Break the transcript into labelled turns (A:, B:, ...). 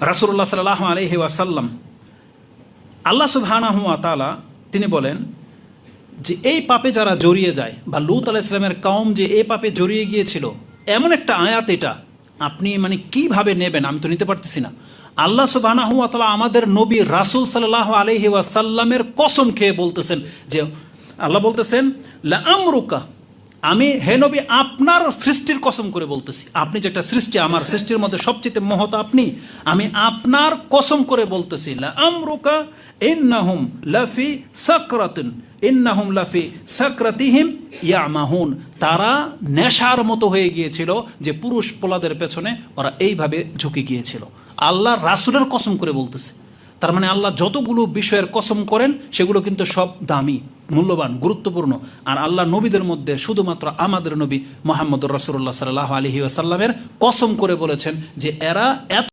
A: রাসুল্লাহ সাল্লাহ আলহি ওয়াসাল্লাম, আল্লাহ সুবহানাহু তাআলা তিনি বলেন যে, এই পাপে যারা জড়িয়ে যায় বা লুত আলাহ ইসলামের কওম যে এই পাপে জড়িয়ে গিয়েছিল, এমন একটা আয়াত এটা। আপনি মানে কীভাবে নেবেন? আমি তো নিতে পারতেছি না। আল্লাহ সুবহানাহু তাআলা আমাদের নবী রাসূল সাল্লাহ আলাইহি ওয়াসাল্লামের কসম খেয়ে বলতেছেন যে, আল্লাহ বলতেছেন, লা আমরুকা আমি, হে নবী, আপনার সৃষ্টির কসম করে বলতেছি। আপনি যেটা সৃষ্টি, আমার সৃষ্টির মধ্যে সবচেয়ে মহৎ আপনি, আমি আপনার কসম করে বলতেছি আমরুকা ইন্নাহুম লাফি সাকরাতিন, ইন্নাহুম লাফি সাকরাতিহিম ইয়ামাহুন। তারা নেশার মতো হয়ে গিয়েছিল যে পুরুষ পোলাদের পেছনে ওরা এইভাবে ঝুঁকে গিয়েছিল। আল্লাহ রাসুলের কসম করে বলতেছে। তার মানে আল্লাহ যতগুলো বিষয়ের কসম করেন, সেগুলো কিন্তু সব দামি। মূল্যবান, গুরুত্বপূর্ণ। আর আল্লাহ নবীদের মধ্যে শুধুমাত্র আমাদের নবী মোহাম্মদ রসুল্লাহ সাল্লাহ আলহি আসাল্লামের কসম করে বলেছেন যে এরা এত